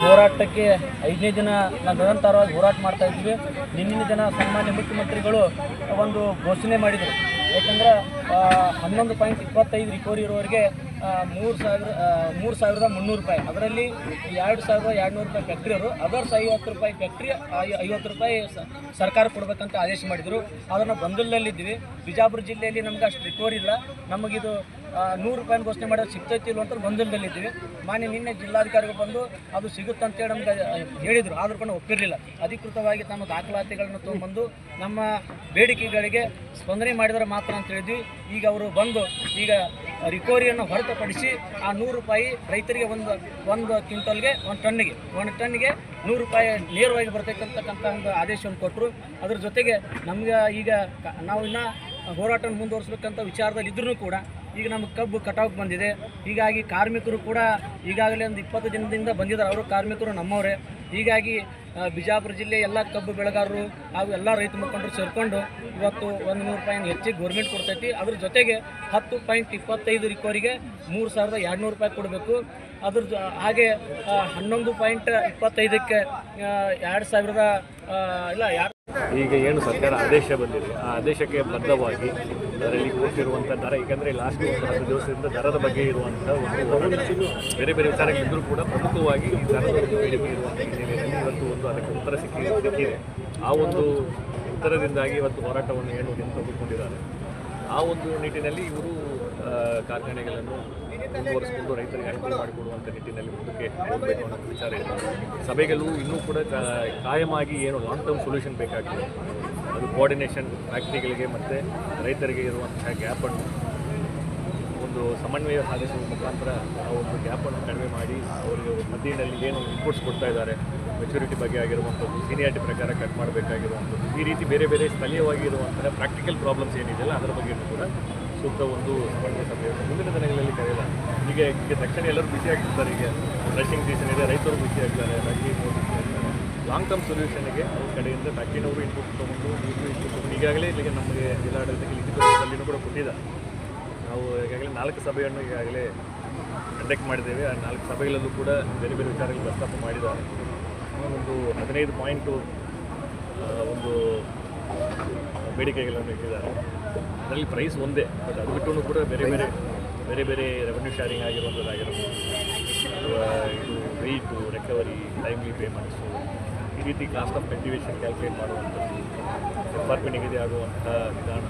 ಹೋರಾಟಕ್ಕೆ ಐದನೇ ದಿನ ನಾವು ನಿರಂತರವಾಗಿ ಹೋರಾಟ ಮಾಡ್ತಾ ಇದ್ವಿ ನಿನ್ನಿನ ದಿನ ಸನ್ಮಾನ್ಯ ಮುಖ್ಯಮಂತ್ರಿಗಳು ಒಂದು ಘೋಷಣೆ ಮಾಡಿದರು. ಯಾಕಂದ್ರೆ ಹನ್ನೊಂದು ಪಾಯಿಂಟ್ ಇಪ್ಪತ್ತೈದು ರಿಕವರಿ ಇರೋರಿಗೆ ಮೂರು ಸಾವಿರ ಮೂರು ಸಾವಿರದ ಮುನ್ನೂರು ರೂಪಾಯಿ. ಅದರಲ್ಲಿ ಎರಡು ಸಾವಿರದ ಎರಡು ನೂರು ರೂಪಾಯಿ ಫ್ಯಾಕ್ಟ್ರಿಯವರು ಅದರ್ಸ್ ಐವತ್ತು ರೂಪಾಯಿ ಫ್ಯಾಕ್ಟ್ರಿ ಐವತ್ತು ರೂಪಾಯಿ ಸರ್ಕಾರ ಕೊಡಬೇಕಂತ ಆದೇಶ ಮಾಡಿದರು. ಅದನ್ನು ಬಂದಲ್ಲಲ್ಲಿದ್ದೀವಿ ಬಿಜಾಪುರ ಜಿಲ್ಲೆಯಲ್ಲಿ ನಮ್ಗೆ ಅಷ್ಟು ರಿಕವರಿ ಇಲ್ಲ. ನಮಗಿದು ನೂರು ರೂಪಾಯಿ ಘೋಷಣೆ ಮಾಡೋದು ಸಿಗ್ತೈತಿ ಇಲ್ಲ ಅಂತ ಬಂದಲ್ದಲ್ಲಿದ್ದೀವಿ ಮಾನ್ಯ ನಿನ್ನೆ ಜಿಲ್ಲಾಧಿಕಾರಿಗಳು ಬಂದು ಅದು ಸಿಗುತ್ತೆ ಅಂತೇಳಿ ನಮ್ಗೆ ಹೇಳಿದರು. ಆದರೂ ಕೂಡ ಒಪ್ಪಿರಲಿಲ್ಲ. ಅಧಿಕೃತವಾಗಿ ತಮ್ಮ ದಾಖಲಾತಿಗಳನ್ನು ತೊಗೊಂಡು ನಮ್ಮ ಬೇಡಿಕೆಗಳಿಗೆ ಸ್ಪಂದನೆ ಮಾಡಿದರೆ ಮಾತ್ರ ಅಂತ ಹೇಳಿದ್ವಿ. ಈಗ ಅವರು ಬಂದು, ಈಗ ರಿಕವರಿಯನ್ನು ಹೊರತುಪಡಿಸಿ ಆ ನೂರು ರೂಪಾಯಿ ರೈತರಿಗೆ ಒಂದು ಒಂದು ಕ್ವಿಂಟಲ್ಗೆ, ಒಂದು ಟನ್ನಿಗೆ ಒಂದು ಟನ್ನಿಗೆ ನೂರು ರೂಪಾಯಿ ನೇರವಾಗಿ ಬರ್ತಕ್ಕಂಥಕ್ಕಂಥ ಒಂದು ಆದೇಶವನ್ನು ಕೊಟ್ಟರು. ಅದ್ರ ಜೊತೆಗೆ ನಮ್ಗೆ ಈಗ ನಾವು ಇನ್ನು ಹೋರಾಟ ಮುಂದುವರಿಸ್ಬೇಕಂತ ವಿಚಾರದಲ್ಲಿ ಇದ್ರೂ ಕೂಡ ಈಗ ನಮ್ಮ ಕಬ್ಬು ಕಟಾವ್ಗೆ ಬಂದಿದೆ. ಹೀಗಾಗಿ ಕಾರ್ಮಿಕರು ಕೂಡ ಈಗಾಗಲೇ ಒಂದು ಇಪ್ಪತ್ತು ದಿನದಿಂದ ಬಂದಿದ್ದಾರೆ. ಅವರು ಕಾರ್ಮಿಕರು ನಮ್ಮವರೇ. ಹೀಗಾಗಿ ಬಿಜಾಪುರ ಜಿಲ್ಲೆ ಎಲ್ಲ ಕಬ್ಬು ಬೆಳೆಗಾರರು ಹಾಗೂ ಎಲ್ಲ ರೈತ ಮುಖಂಡರು ಸೇರಿಕೊಂಡು ಇವತ್ತು ಒಂದು ನೂರು ರೂಪಾಯಿ ಹೆಚ್ಚಿಗೆ ಗೌರ್ಮೆಂಟ್ ಕೊಡ್ತೈತಿ. ಅದ್ರ ಜೊತೆಗೆ ಹತ್ತು ಪಾಯಿಂಟ್ ಇಪ್ಪತ್ತೈದು ರಿಕವರಿಗೆ ಮೂರು ಸಾವಿರದ ಎರಡುನೂರು ರೂಪಾಯಿ ಕೊಡಬೇಕು. ಅದ್ರ ಹಾಗೆ ಹನ್ನೊಂದು ಪಾಯಿಂಟ್ ಇಪ್ಪತ್ತೈದಕ್ಕೆ ಎರಡು ಸಾವಿರದ ಇಲ್ಲ, ಎರಡು ಈಗ ಏನು ಸರ್ಕಾರ ಆದೇಶ ಬಂದಿದೆ ಆ ಆದೇಶಕ್ಕೆ ಬದ್ಧವಾಗಿ ಅದರಲ್ಲಿ ಕೊಟ್ಟಿರುವಂಥ ದರ, ಏಕೆಂದರೆ ಲಾಸ್ಟ್ ಹತ್ತು ದಿವಸದಿಂದ ದರದ ಬಗ್ಗೆ ಇರುವಂಥ ಒಂದು. ಬೇರೆ ಬೇರೆ ವಿಚಾರಗಳಿದ್ದರೂ ಕೂಡ ಪ್ರಮುಖವಾಗಿ ಈ ದರದ ಒಂದು ಬೇಡಿಕೆ ಇರುವಂಥ ಹಿನ್ನೆಲೆಯಲ್ಲಿ ಇವತ್ತು ಒಂದು ಅದಕ್ಕೆ ಉತ್ತರ ಸಿಕ್ಕಿ ಸಿಕ್ಕಿದೆ ಆ ಒಂದು ಉತ್ತರದಿಂದಾಗಿ ಇವತ್ತು ಹೋರಾಟವನ್ನು ಏನು ತೆಗೆದುಕೊಂಡಿದ್ದಾರೆ ಆ ಒಂದು ನಿಟ್ಟಿನಲ್ಲಿ ಇವರು ಕಾರ್ಖಾನೆಗಳನ್ನು ಮುಂದುವರಿಸಿಕೊಂಡು ರೈತರಿಗೆ ಅನುಕೂಲ ಮಾಡಿಕೊಡುವಂಥ ನಿಟ್ಟಿನಲ್ಲಿ ಮುಂದಕ್ಕೆ ಹೋಗಬೇಕು ಅನ್ನೋ ವಿಚಾರ ಇದೆ. ಸಭೆಗಳು ಇನ್ನೂ ಕೂಡ ಕಾಯಮಾಗಿ ಏನು ಲಾಂಗ್ ಟರ್ಮ್ ಸೊಲ್ಯೂಷನ್ ಬೇಕಾಗಿದೆ. ಅದು ಕೋಆರ್ಡಿನೇಷನ್ ಫ್ಯಾಕ್ಟ್ರಿಗಳಿಗೆ ಮತ್ತು ರೈತರಿಗೆ ಇರುವಂತಹ ಗ್ಯಾಪನ್ನು ಒಂದು ಸಮನ್ವಯ ಸಾಧಿಸುವ ಮುಖಾಂತರ ಆ ಒಂದು ಗ್ಯಾಪನ್ನು ಕಡಿಮೆ ಮಾಡಿ, ಅವರಿಗೆ ಮಧ್ಯದಲ್ಲಿ ಏನು ಇನ್ಪುಟ್ಸ್ ಕೊಡ್ತಾ ಇದ್ದಾರೆ ಮೆಚುರಿಟಿ ಬಗ್ಗೆ ಆಗಿರುವಂಥದ್ದು ಸೀನಿಯಾರಿಟಿ ಪ್ರಕಾರ ಕಟ್ ಮಾಡಬೇಕಾಗಿರುವಂಥದ್ದು, ಈ ರೀತಿ ಬೇರೆ ಬೇರೆ ಸ್ಥಳೀಯವಾಗಿ ಇರುವಂತಹ ಪ್ರಾಕ್ಟಿಕಲ್ ಪ್ರಾಬ್ಲಮ್ಸ್ ಏನಿದೆಯಲ್ಲ, ಅದರ ಬಗ್ಗೆ ಕೂಡ ಸೂಕ್ತ ಒಂದು ಸಮನ್ವಯ ಸಭೆಯನ್ನು ಮುಂದಿನ ದಿನಗಳಲ್ಲಿ ಕರೆಯಲ್ಲ ಈಗ ಈಗ ತಕ್ಷಣ ಎಲ್ಲರೂ ಬಿಸಿ ಆಗ್ತಿದ್ದಾರೆ ಈಗ ರಶಿಂಗ್ ಸೀಸನ್ ಇದೆ, ರೈತರು ಬಿಸಿ ಆಗ್ತಾರೆ ರಾಗಿ ಲಾಂಗ್ ಟರ್ಮ್ ಸೊಲ್ಯೂಷನ್ಗೆ ಅವ್ರ ಕಡೆಯಿಂದ ಫ್ಯಾಕ್ಟ್ರಿನವರು ಇನ್ಪುಟ್ ತೊಗೊಂಡು ಇನ್ಪುಟ್ ತೊಗೊಂಡು, ಈಗಾಗಲೇ ಇಲ್ಲಿಗೆ ನಮಗೆ ಜಿಲ್ಲಾಡಳಿತಕ್ಕೆ ಲಿಖಿತ ರೂಪದಲ್ಲಿನೂ ಕೂಡ ಕೊಟ್ಟಿದೆ. ನಾವು ಈಗಾಗಲೇ ನಾಲ್ಕು ಸಭೆಯನ್ನು ಈಗಾಗಲೇ ಕಂಡಕ್ಟ್ ಮಾಡಿದ್ದೇವೆ. ಆ ನಾಲ್ಕು ಸಭೆಗಳಲ್ಲೂ ಕೂಡ ಬೇರೆ ಬೇರೆ ವಿಚಾರಗಳು ಪ್ರಸ್ತಾಪ ಮಾಡಿದ್ದಾರೆ. ಒಂದು ಹದಿನೈದು ಪಾಯಿಂಟು ಒಂದು ಬೇಡಿಕೆಗಳನ್ನು ಇಟ್ಟಿದ್ದಾರೆ. ಅದರಲ್ಲಿ ಪ್ರೈಸ್ ಒಂದೇ ಬಟ್ ಅದು ಬಿಟ್ಟು ಕೂಡ ಬೇರೆ ಬೇರೆ ಬೇರೆ ಬೇರೆ ರೆವೆನ್ಯೂ ಶೇರಿಂಗ್ ಆಗಿರುವಂಥದ್ದಾಗಿರ್ಬೋದು ಅಥವಾ ಇದು ವೆಯ್ಟು ರಿಕವರಿ ಟೈಮ್ಲಿ ಪೇಮೆಂಟ್ಸು ಈ ರೀತಿ ಕಾಸ್ಟ್ ಆಫ್ ಕಲ್ಟಿವೇಷನ್ ಕ್ಯಾಲ್ಕುಲೇಟ್ ಮಾಡುವಂಥದ್ದು ಎಫ್ ಪಿ ನಿಗದಿ ಆಗುವಂಥ ವಿಧಾನ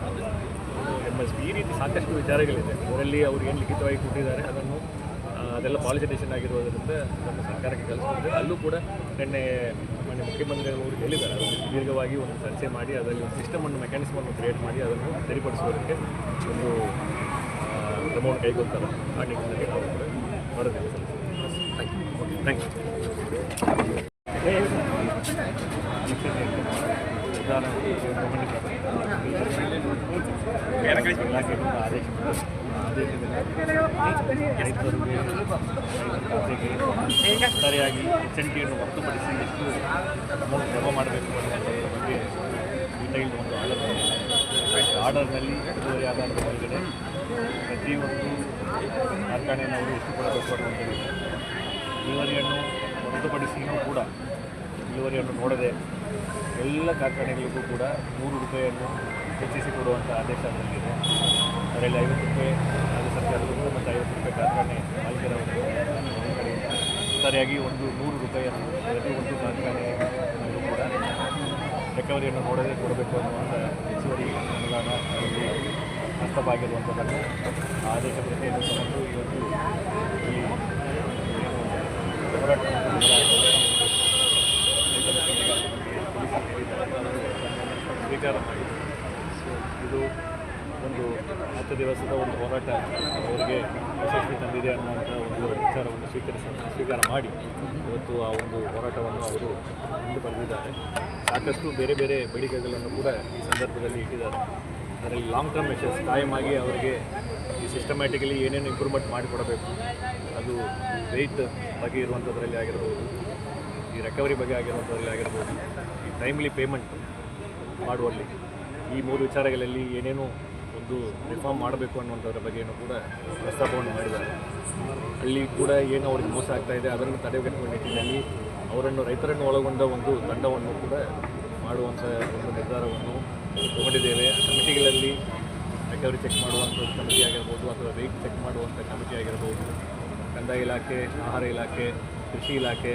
ಎಂ ಎಸ್ ಈ ರೀತಿ ಸಾಕಷ್ಟು ವಿಚಾರಗಳಿದೆ. ಅದರಲ್ಲಿ ಅವ್ರು ಏನು ಲಿಖಿತವಾಗಿ ಕೊಟ್ಟಿದ್ದಾರೆ, ಅದನ್ನು ಅದೆಲ್ಲ ಪಾಲಿಸಿಟೇಷನ್ ಆಗಿರೋದ್ರಿಂದ ನಮ್ಮ ಸರ್ಕಾರಕ್ಕೆ ಕಳಿಸ್ಕೊಂಡು ಅಲ್ಲೂ ಕೂಡ ನಿನ್ನೆ ಮಾನ್ಯ ಮುಖ್ಯಮಂತ್ರಿಗಳು ಹೇಳಿದ್ದಾರೆ. ದೀರ್ಘವಾಗಿ ಒಂದು ಚರ್ಚೆ ಮಾಡಿ ಅದರಲ್ಲಿ ಒಂದು ಸಿಸ್ಟಮನ್ನು ಮೆಕ್ಯಾನಿಸಮನ್ನು ಕ್ರಿಯೇಟ್ ಮಾಡಿ ಅದನ್ನು ಸರಿಪಡಿಸುವುದಕ್ಕೆ ಒಂದು ಕ್ರಮವನ್ನು ಕೈಗೊಳ್ತಾರೆ. ಆ ನಿಟ್ಟಿನಲ್ಲಿ ನಾವು ಕೂಡ ವರದಿ ಸಲ್ಲಿಸ್ತೀವಿ ಥ್ಯಾಂಕ್ ಯು ಇಲಾಖೆಯಿಂದ ಆದೇಶ ಸರಿಯಾಗಿ ಎಚ್ಚರಿಕೆಯನ್ನು ಹೊರತುಪಡಿಸಿ ಎಷ್ಟು ಅಮೌಂಟ್ ಜಮಾ ಮಾಡಬೇಕು ಅನ್ನೋದ್ರ ಬಗ್ಗೆ ಒಂದು ಆರ್ಡರ್ ಆರ್ಡರ್ನಲ್ಲಿ ಇಳುವರಿ ಆಧಾರದ ಮೇಲ್ಗಡೆ ಪ್ರತಿಯೊಂದು ಕಾರ್ಖಾನೆಯವರು ಎಷ್ಟು ಕೊಡಬೇಕು ಅನ್ನೋದು ಇಳುವರಿಯನ್ನು ಹೊರತುಪಡಿಸಿಯೂ ಕೂಡ, ಇಳುವರಿಯನ್ನು ನೋಡದೆ ಎಲ್ಲ ಕಾರ್ಖಾನೆಗಳಿಗೂ ಕೂಡ ನೂರು ರೂಪಾಯಿಯನ್ನು ಹೆಚ್ಚಿಸಿಕೊಡುವಂಥ ಆದೇಶ ಬಂದಿದೆ. ಅದರಲ್ಲಿ ಐವತ್ತು ರೂಪಾಯಿ ರಾಜ್ಯ ಮತ್ತು ಐವತ್ತು ರೂಪಾಯಿ ಕಾರ್ಖಾನೆ ಮಾಲೀಕರ ಒಂದು ಕಡೆಯಿಂದ ಸರಿಯಾಗಿ ಒಂದು ನೂರು ರೂಪಾಯಿಯನ್ನು ಪ್ರತಿ ಒಂದು ಕಾರ್ಖಾನೆ ಕೂಡ ರಿಕವರಿಯನ್ನು ನೋಡದೆ ಕೊಡಬೇಕು ಅನ್ನುವಂಥ ಹೆಚ್ಚುವರಿ ಅನುದಾನ ಅಲ್ಲಿ ಹಸ್ತವಾಗಿರುವಂಥದ್ದನ್ನು ಆದೇಶ ಪ್ರತಿಯನ್ನು ತಗೊಂಡು ಇವತ್ತು ಈ ಹೋರಾಟ ಸ್ವೀಕಾರ ಮಾಡಿ. ಸೊ ಇದು ಒಂದು ಹತ್ತು ದಿವಸದ ಒಂದು ಹೋರಾಟ ಅವರಿಗೆ ಯಶಸ್ವಿ ತಂದಿದೆ ಅನ್ನುವಂಥ ಒಂದು ವಿಚಾರವನ್ನು ಸ್ವೀಕರಿಸ, ಸ್ವೀಕಾರ ಮಾಡಿ ಇವತ್ತು ಆ ಒಂದು ಹೋರಾಟವನ್ನು ಅವರು ಮುಂದೆ ಬರೆದಿದ್ದಾರೆ. ಸಾಕಷ್ಟು ಬೇರೆ ಬೇರೆ ಬೇಡಿಕೆಗಳನ್ನು ಕೂಡ ಈ ಸಂದರ್ಭದಲ್ಲಿ ಇಟ್ಟಿದ್ದಾರೆ. ಅದರಲ್ಲಿ ಲಾಂಗ್ ಟರ್ಮ್ ಮೆಷರ್ಸ್ ಕಾಯಮಾಗಿ ಅವರಿಗೆ ಈ ಸಿಸ್ಟಮ್ಯಾಟಿಕಲಿ ಏನೇನು ಇಂಪ್ರೂವ್ಮೆಂಟ್ ಮಾಡಿಕೊಡಬೇಕು, ಅದು ವೆಯ್ಟ್ ಬಗ್ಗೆ ಇರುವಂಥದ್ರಲ್ಲಿ ಆಗಿರ್ಬೋದು, ಈ ರಿಕವರಿ ಬಗ್ಗೆ ಆಗಿರುವಂಥದ್ರಲ್ಲಿ ಆಗಿರ್ಬೋದು, ಈ ಟೈಮ್ಲಿ ಪೇಮೆಂಟ್ ಮಾಡುವಲ್ಲಿ ಈ ಮೂರು ವಿಚಾರಗಳಲ್ಲಿ ಏನೇನು ಒಂದು ರಿಫಾರ್ಮ್ ಮಾಡಬೇಕು ಅನ್ನುವಂಥದ್ರ ಬಗ್ಗೆಯೂ ಕೂಡ ಪ್ರಸ್ತಾಪವನ್ನು ಮಾಡಿದ್ದಾರೆ. ಅಲ್ಲಿ ಕೂಡ ಏನು ಅವ್ರಿಗೆ ಮೋಸ ಆಗ್ತಾ ಇದೆ, ಅದನ್ನು ತಡೆಗಟ್ಟುವ ನಿಟ್ಟಿನಲ್ಲಿ ಅವರನ್ನು, ರೈತರನ್ನು ಒಳಗೊಂಡ ಒಂದು ತಂಡವನ್ನು ಕೂಡ ಮಾಡುವಂಥ ಒಂದು ನಿರ್ಧಾರವನ್ನು ತಗೊಂಡಿದ್ದೇವೆ. ಕಮಿಟಿಗಳಲ್ಲಿ ರೆಕವರಿ ಚೆಕ್ ಮಾಡುವಂಥ ಕಮಿಟಿ ಆಗಿರ್ಬೋದು ಅಥವಾ ರೇಟ್ ಚೆಕ್ ಮಾಡುವಂಥ ಕಮಿಟಿ ಆಗಿರ್ಬೋದು, ಕಂದಾಯ ಇಲಾಖೆ, ಆಹಾರ ಇಲಾಖೆ, ಕೃಷಿ ಇಲಾಖೆ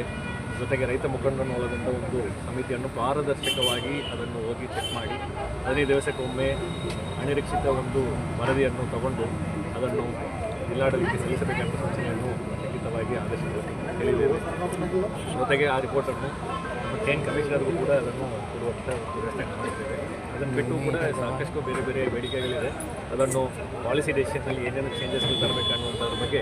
ಜೊತೆಗೆ ರೈತ ಮುಖಂಡರನ್ನು ಒಳಗೊಂಡ ಒಂದು ಸಮಿತಿಯನ್ನು ಪಾರದರ್ಶಕವಾಗಿ ಅದನ್ನು ಹೋಗಿ ಚೆಕ್ ಮಾಡಿ, ಹದಿನೈದು ದಿವಸಕ್ಕೊಮ್ಮೆ ಅನಿರೀಕ್ಷಿತ ಒಂದು ವರದಿಯನ್ನು ತಗೊಂಡು ಅದನ್ನು ಜಿಲ್ಲಾಡಳಿತಕ್ಕೆ ಸಲ್ಲಿಸಬೇಕೆಂಬ ಸೂಚನೆಯನ್ನು ಖಂಡಿತವಾಗಿ ಆದೇಶದಲ್ಲಿ ಹೇಳಿದ್ದೇವೆ. ಜೊತೆಗೆ ಆ ರಿಪೋರ್ಟನ್ನು ಚೈನ್ ಕಮಿಷನರ್ಗೂ ಕೂಡ ಅದನ್ನು ಕೊಡುವಂಥ ಮಾಡಿದ್ದೇವೆ. ಅದನ್ನು ಬಿಟ್ಟು ಕೂಡ ಸಾಕಷ್ಟು ಬೇರೆ ಬೇರೆ ಬೇಡಿಕೆಗಳಿದೆ. ಅದನ್ನು ಪಾಲಿಸಿ ಡೆಸಿಷನ್ನಲ್ಲಿ ಏನೇನು ಚೇಂಜಸ್ಗಳು ತರಬೇಕು ಅನ್ನುವಂಥದ್ರ ಬಗ್ಗೆ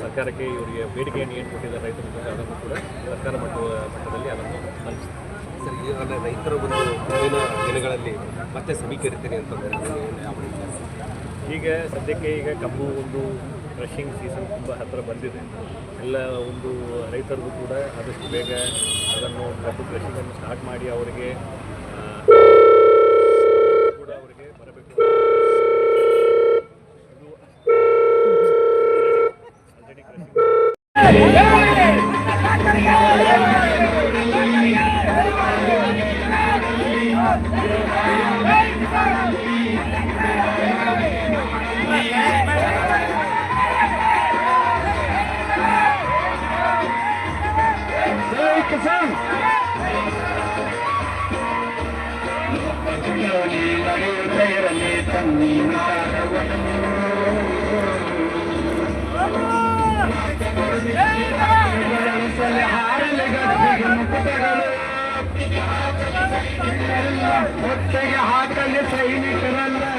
ಸರ್ಕಾರಕ್ಕೆ ಇವರಿಗೆ ಬೇಡಿಕೆಯನ್ನು ಏನು ಕೊಟ್ಟಿದ್ದಾರೆ ರೈತರ ಅದನ್ನು ಕೂಡ ಸರ್ಕಾರ ಮಟ್ಟ ಮಟ್ಟದಲ್ಲಿ ಅದನ್ನು ಸರ್ ಈಗಾಗಲೇ ರೈತರ ಒಂದು ಮುಂದಿನ ದಿನಗಳಲ್ಲಿ ಮತ್ತೆ ಸಮೀಕರಿತೀನಿ ಏನು ಈಗ ಸದ್ಯಕ್ಕೆ ಈಗ ಕಬ್ಬು ಒಂದು ಕ್ರಷಿಂಗ್ ಸೀಸನ್ ತುಂಬ ಹತ್ತಿರ ಬಂದಿದೆ. ಎಲ್ಲ ಒಂದು ರೈತರಿಗೂ ಕೂಡ ಆದಷ್ಟು ಬೇಗ ಅದನ್ನು ಕಬ್ಬು ಕ್ರಷಿಂಗನ್ನು ಸ್ಟಾರ್ಟ್ ಮಾಡಿ ಅವರಿಗೆ Yeah. متي ها ڪلي سين ڪندا